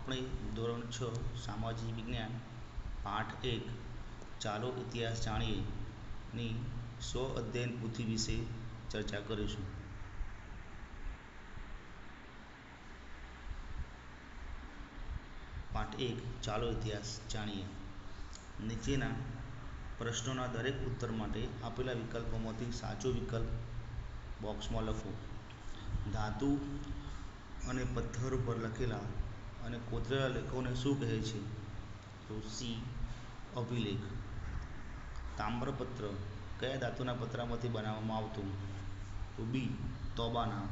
આપણે ધોરણ છ, સામાજિક વિજ્ઞાન, પાઠ એક, ચાલો ઇતિહાસ જાણીએ, ની સ્વ અધ્યયન પૂથી વિશે ચર્ચા કરીશું. પાઠ એક, ચાલો ઇતિહાસ જાણીએ. નીચેના પ્રશ્નોના દરેક ઉત્તર માટે આપેલા વિકલ્પોમાંથી સાચો વિકલ્પ બોક્સમાં લખો. ધાતુ અને પથ્થર ઉપર લખેલા અને કોતરેલા લેખોને શું કહે છે? તો સી, અભિલેખ. તામ્રપત્ર કયા ધાતુના પત્રમાંથી બનાવવામાં આવતું? તો બી, તોબાના.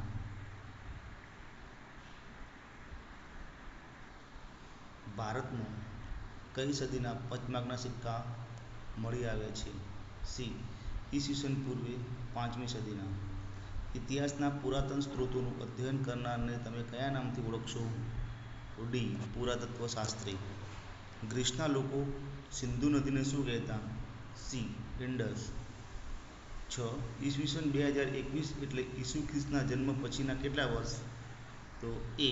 ભારતમાં કઈ સદીના પંચમાર્કના સિક્કા મળી આવ્યા છે? સી, ઈસવીસન પૂર્વે પાંચમી સદીના. ઇતિહાસના પુરાતન સ્ત્રોતોનું અધ્યયન કરનારને તમે કયા નામથી ઓળખશો? ડી પુરાતત્વ શાસ્ત્રી ગ્રીસના લોકો સિંધુ નદીને શું કહેતા? સી ઇન્ડસ છ, ઈસવીસન બે હજાર એકવીસ એટલે ઈસુ ખ્રિસ્તના જન્મ પછીના કેટલા વર્ષ? તો એ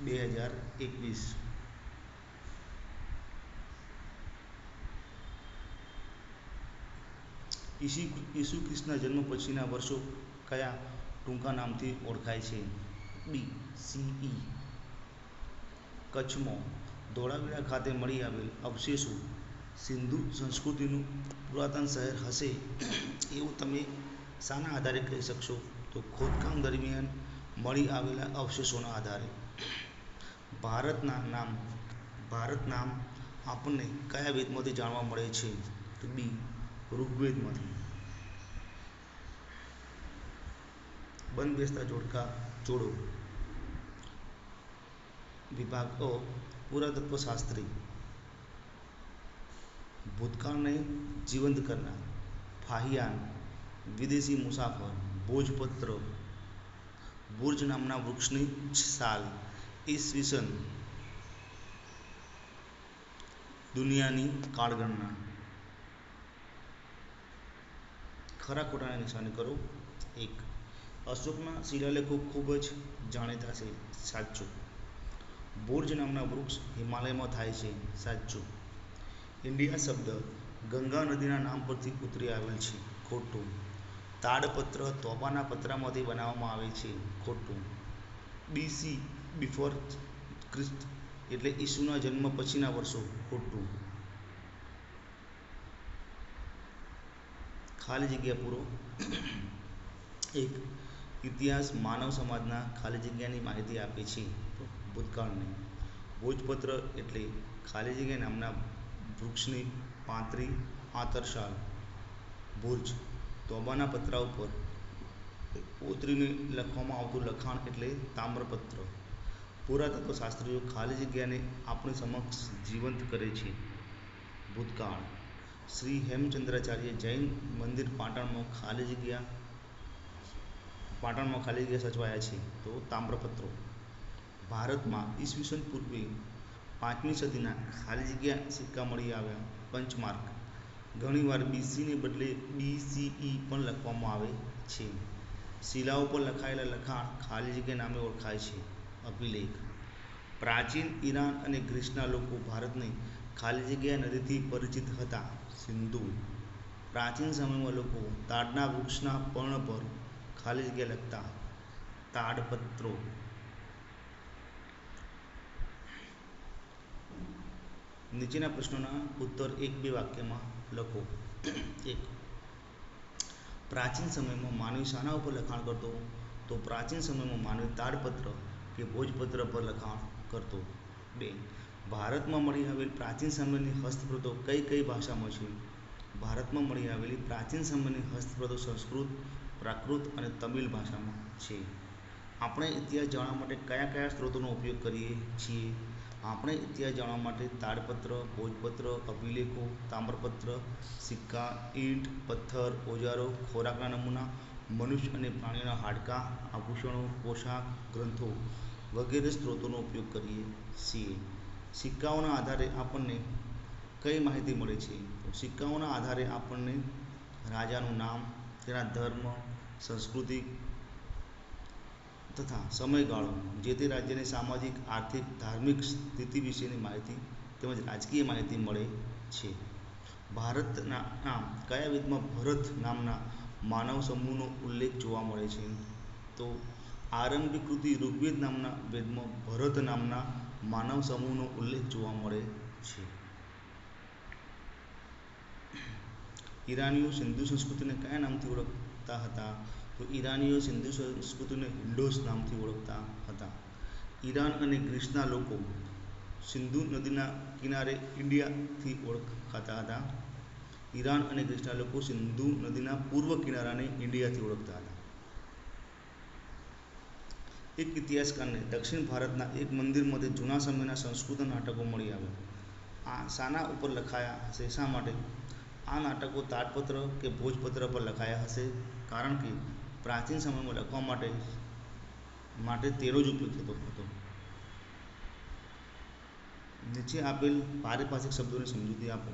બે હજાર એકવીસ ઈસુ ખ્રિસ્તના જન્મ પછીના વર્ષો કયા ટૂંકા નામથી ઓળખાય છે? B, C E. કચ્છમાં ધોળાવીરા ખાતે મળી આવેલ અવશેષો સિંધુ સંસ્કૃતિનું પુરાતન શહેર હશે એવું તમે શાના આધારે કહી શકશો? તો ખોદકામ દરમિયાન મળી આવેલા અવશેષોના આધારે. ભારતના નામ, ભારત નામ આપણને કયા વેદમાંથી જાણવા મળે છે? તો બી, ઋગ્વેદમાંથી. બંધ બેસતા જોડકા જોડો. વિભાગ અ પુરાતત્વ શાસ્ત્રી. ભૂતકાળને જીવંત કરનાર, ફાહિયાન, વિદેશી મુસાફર, ભોજપત્ર, બુર્જ નામના વૃક્ષની સાલ ઈસવીસન દુનિયાની કાળગણના. ખરા ખોટાની નિશાની કરો. એક, અશોકના શિલાલેખો ખૂબ જ જાણીતા છે, સાચું. બુર્જ નામના વૃક્ષ હિમાલયમાં થાય છે, સાચું. ઇન્ડિયા શબ્દ ગંગા નદીના નામ પરથી ઉતરી આવેલ છે, ખોટું. તાડપત્ર તોબાના પત્રામાંથી બનાવવામાં આવે છે, ખોટું. બીસી બિફોર ક્રિસ્ટ એટલે ઈસુના જન્મ પછીના વર્ષો, ખોટું. ખાલી જગ્યા પૂરો. એક ઇતિહાસ માનવ સમાજના ખાલી જગ્યાની માહિતી આપે છે ભૂતકાળની. ભોજપત્ર એટલે ખાલી જગ્યા નામના વૃક્ષની પાંતરી આંતરશાલ ભુર્જ તોબાના પતરા ઉપર ઉતરીને લખવામાં આવતું લખાણ એટલે તામ્રપત્ર. પુરાતત્વ શાસ્ત્રીઓ ખાલી જગ્યાને આપણી સમક્ષ જીવંત કરે છે. ભૂતકાળ. શ્રી હેમચંદ્રાચાર્ય જૈન મંદિર પાટણમાં ખાલી જગ્યા પાટણમાં ખાલી જગ્યા સચવાયા છે, તો તામ્રપત્રો. ભારતમાં ઈસવીસન પૂર્વે પાંચમી સદીના ખાલી જગ્યા સિક્કા મળી આવ્યા, પંચમાર્ક. ઘણીવાર બીસીને બદલે બીસીઈ પણ લખવામાં આવે છે. શિલાઓ પર લખાયેલા લખાણ ખાલી જગ્યા નામે ઓળખાય છે. અભિલેખ. પ્રાચીન ઈરાન અને ગ્રીસના લોકો ભારતની ખાલી જગ્યા નદીથી પરિચિત હતા. સિંધુ. પ્રાચીન સમયમાં લોકો તાડના વૃક્ષના પર્ણ પર ખાલી જગ્યા લખતા તાડપત્રો. નીચેના પ્રશ્નોના ઉત્તર એક બે વાક્યમાં લખો. એક, પ્રાચીન સમયમાં માનવી શાના ઉપર લખાણ કરતો, તો પ્રાચીન સમયમાં માનવી તાડપત્ર કે ભોજપત્ર પર લખાણ કરતો. બે, ભારતમાં મળી આવેલ પ્રાચીન સમયની હસ્તપ્રતો કઈ કઈ ભાષામાં છે? ભારતમાં મળી આવેલી પ્રાચીન સમયની હસ્તપ્રતો સંસ્કૃત પ્રાકૃત અને તમિલ ભાષામાં છે. આપણે ઇતિહાસ જાણવા માટે કયા કયા સ્ત્રોતોનો ઉપયોગ કરીએ છીએ? આપણે ઇતિહાસ જાણવા માટે તાડપત્ર, ભોજપત્ર, અભિલેખો, તામ્રપત્ર, સિક્કા, ઈંટ, પથ્થર, ઓજારો, ખોરાકના નમૂના, મનુષ્ય અને પ્રાણીઓના હાડકાં, આભૂષણો, પોશાક, ગ્રંથો વગેરે સ્ત્રોતોનો ઉપયોગ કરીએ છીએ. સિક્કાઓના આધારે આપણને કઈ માહિતી મળે છે? સિક્કાઓના આધારે આપણને રાજાનું નામ તેના ધર્મ, સંસ્કૃતિ તથા સમયગાળો, જે તે રાજ્યની સામાજિક, આર્થિક, ધાર્મિક સ્થિતિ વિશેની માહિતી તેમજ રાજકીય માહિતી મળે છે. ભારતના આમ કયા વેદમાં ભરત નામના માનવ સમૂહનો ઉલ્લેખ જોવા મળે છે? તો આરંભિક કૃતિ ઋગ્વેદ નામના વેદમાં ભરત નામના માનવ સમૂહનો ઉલ્લેખ જોવા મળે છે. ઈરાનીઓ સિંધુ સંસ્કૃતિને કયા નામથી ઓળખતા હતા? તો ઈરાનીઓ સિંધુ સંસ્કૃતિને હિન્ડોસ નામથી ઓળખતા હતા. ઈરાન અને ગ્રીસના લોકો સિંધુ નદીના કિનારે ઇન્ડિયાથી ઓળખાતા હતા. ઈરાન અને ગ્રીસના લોકો સિંધુ નદીના પૂર્વ કિનારાને ઇન્ડિયાથી ઓળખતા હતા. એક ઇતિહાસકારને દક્ષિણ ભારતના એક મંદિરમાંથી જૂના સમયના સંસ્કૃત નાટકો મળી આવ્યા. આ શાના ઉપર લખાયા હશે શા માટે? આ નાટકો તાડપત્ર કે ભોજપત્ર પર લખાયા હશે કારણ કે પ્રાચીન સમયમાં લખવા માટે માટે તેનો જ ઉપયોગ થતો હતો. નીચે આપેલ પારિભાષિક શબ્દોની સમજૂતી આપો.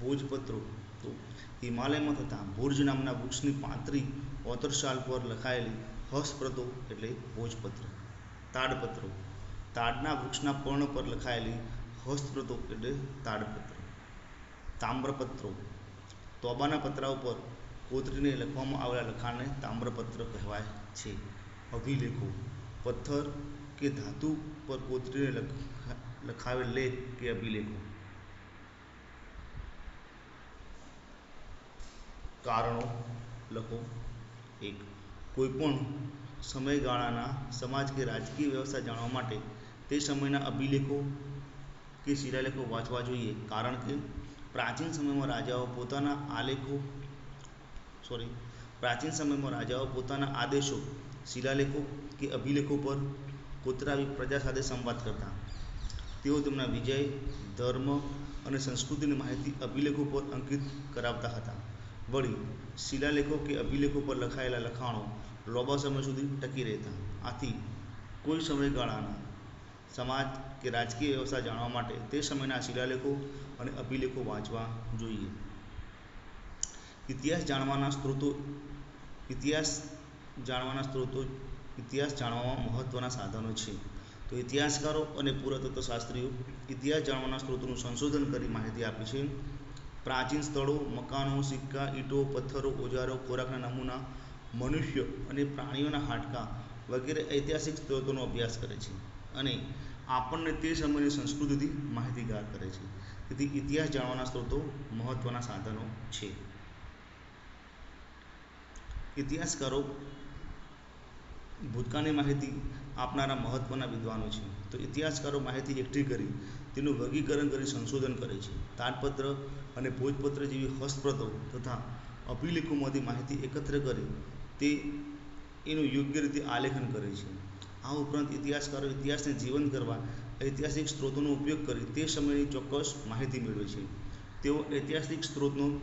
ભોજપત્રો તો હિમાલયમાં થતા ભુર્જ નામના વૃક્ષની પાંતરી ઓતરશાલ પર લખાયેલી હસ્તપ્રતો એટલે ભોજપત્ર. તાડપત્રો. તાડના વૃક્ષના પર્ણ પર લખાયેલી હસ્તપ્રતો એટલે તાડપત્ર. તામ્રપત્રો. તોબાના પતરા ઉપર કોતરીને લખવામાં આવેલા લખાણને તામ્રપત્ર કહેવાય છે. અભિલેખો. પથ્થર કે ધાતુ પર કોતરીને લખાવેલ લેખ કે અભિલેખો. કારણો લખો. એક. કોઈપણ સમયગાળાના સમાજ કે રાજકીય વ્યવસ્થા જાણવા માટે તે સમયના અભિલેખો કે શિલાલેખો વાંચવા જોઈએ. કારણ કે પ્રાચીન સમયમાં રાજાઓ પોતાના આલેખો સોરી પ્રાચીન સમયમાં રાજાઓ પોતાના આદેશો, શિલાલેખો કે અભિલેખો પર કોતરાવી પ્રજા સાથે સંવાદ કરતા. તેઓ તેમના વિજય, ધર્મ અને સંસ્કૃતિની માહિતી અભિલેખો પર અંકિત કરાવતા હતા. વળી, શિલાલેખો કે અભિલેખો પર લખાયેલા લખાણો લાંબા સમય સુધી ટકી રહેતા. આથી કોઈ સમયગાળાના સમાજ કે રાજકીય વ્યવસ્થા જાણવા માટે તે સમયના શિલાલેખો અને અભિલેખો વાંચવા જોઈએ. ઇતિહાસ જાણવાના સ્ત્રોતો, ઇતિહાસ જાણવાના સ્ત્રોતો, ઇતિહાસ જાણવામાં મહત્ત્વના સાધનો છે. તો ઇતિહાસકારો અને પુરાતત્વશાસ્ત્રીઓ ઇતિહાસ જાણવાના સ્ત્રોતોનું સંશોધન કરી માહિતી આપી છે. પ્રાચીન સ્થળો, મકાનો, સિક્કા, ઈંટો, પથ્થરો, ઓજારો, ખોરાકના નમૂના, મનુષ્ય અને પ્રાણીઓના હાડકાં વગેરે ઐતિહાસિક સ્ત્રોતોનો અભ્યાસ કરે છે. અને આપણને તે સમયની સંસ્કૃતિથી માહિતીગાર કરે છે. તેથી ઇતિહાસ જાણવાના સ્ત્રોતો મહત્ત્વના સાધનો છે. ઇતિહાસકારો ભૂતકાળની માહિતી આપનારા મહત્ત્વના વિદ્વાનો છે. તો ઇતિહાસકારો માહિતી એકઠી કરી તેનું વર્ગીકરણ કરી સંશોધન કરે છે. તાડપત્ર અને ભોજપત્ર જેવી હસ્તપ્રતો તથા અભિલેખોમાંથી માહિતી એકત્ર કરી તે એનું યોગ્ય રીતે આલેખન કરે છે. આ ઉપરાંત ઇતિહાસકારો ઇતિહાસને જીવંત કરવા ઐતિહાસિક સ્ત્રોતોનો ઉપયોગ કરી તે સમયની ચોક્કસ માહિતી મેળવે છે. તેઓ ઐતિહાસિક સ્ત્રોતનો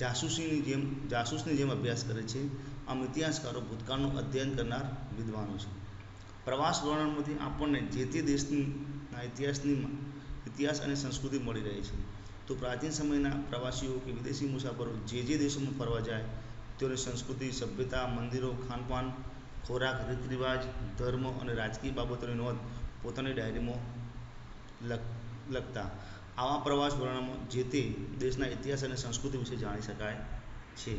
જાસૂસીની જેમ, જાસૂસની જેમ અભ્યાસ કરે છે. આમ ઇતિહાસકારો ભૂતકાળનું અધ્યયન કરનાર વિદ્વાનો છે. પ્રવાસ વર્ણનમાંથી આપણને જે તે દેશના ઇતિહાસની ઇતિહાસ અને સંસ્કૃતિ મળી રહે છે. તો પ્રાચીન સમયના પ્રવાસીઓ કે વિદેશી મુસાફરો જે જે દેશોમાં ફરવા જાય, તેઓની સંસ્કૃતિ, સભ્યતા, મંદિરો, ખાનપાન ખોરાક રીત રિવાજ ધર્મ અને રાજકીય બાબતોની નોંધ પોતાની ડાયરીમાં લખ, લખતા. આવા પ્રવાસ વર્ણનમાં જે તે દેશના ઇતિહાસ અને સંસ્કૃતિ વિશે જાણી શકાય છે.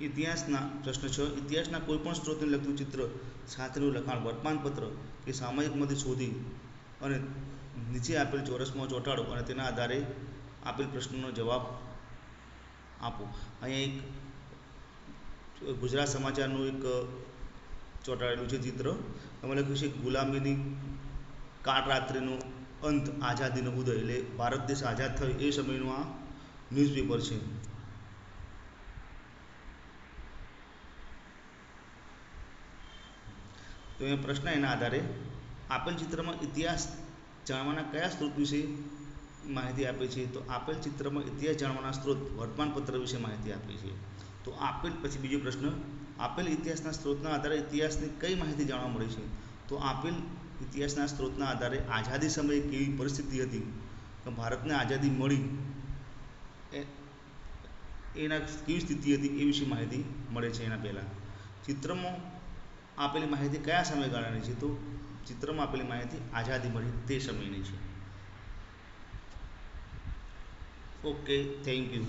ઇતિહાસના પ્રશ્ન છ. ઇતિહાસના કોઈપણ સ્ત્રોતને લગતું ચિત્ર, સાથેનું લખાણ, વર્તમાનપત્ર કે સામાયિકમાંથી શોધી અને નીચે આપેલ ચોરસમાં ચોંટાડો અને તેના આધારે આપેલ પ્રશ્નનો જવાબ આપો. અહીંયા એક ગુજરાત સમાચારનું એક ચોંટાડેલું છે ચિત્ર. એમાં લખ્યું છે, ગુલામીની કાળ રાત્રિનો અંત આઝાદીનો ઉદય. એટલે ભારત દેશ આઝાદ થયો એ સમયનું આ ન્યૂઝપેપર છે. તો એ પ્રશ્ન એના આધારે, આપેલ ચિત્રમાં ઇતિહાસ જાણવાના કયા સ્ત્રોત વિશે માહિતી આપે છે? તો આપેલ ચિત્રમાં ઇતિહાસ જાણવાના સ્ત્રોત વર્તમાનપત્ર વિશે માહિતી આપે છે. તો આપેલ પછી બીજો પ્રશ્ન, આપેલ ઇતિહાસના સ્ત્રોતના આધારે ઇતિહાસની કઈ માહિતી જાણવા મળે છે? તો આપેલ ઇતિહાસના સ્ત્રોતના આધારે આઝાદી સમયે કેવી પરિસ્થિતિ હતી? ભારતને આઝાદી મળી એના કેવી સ્થિતિ હતી એ વિશે માહિતી મળે છે એના પહેલાં. ચિત્રમાં આપેલી માહિતી કયા સમયગાળાની છે? તો ચિત્રમાં આપેલી માહિતી આઝાદી મળી તે સમયની છે. Okay, thank you.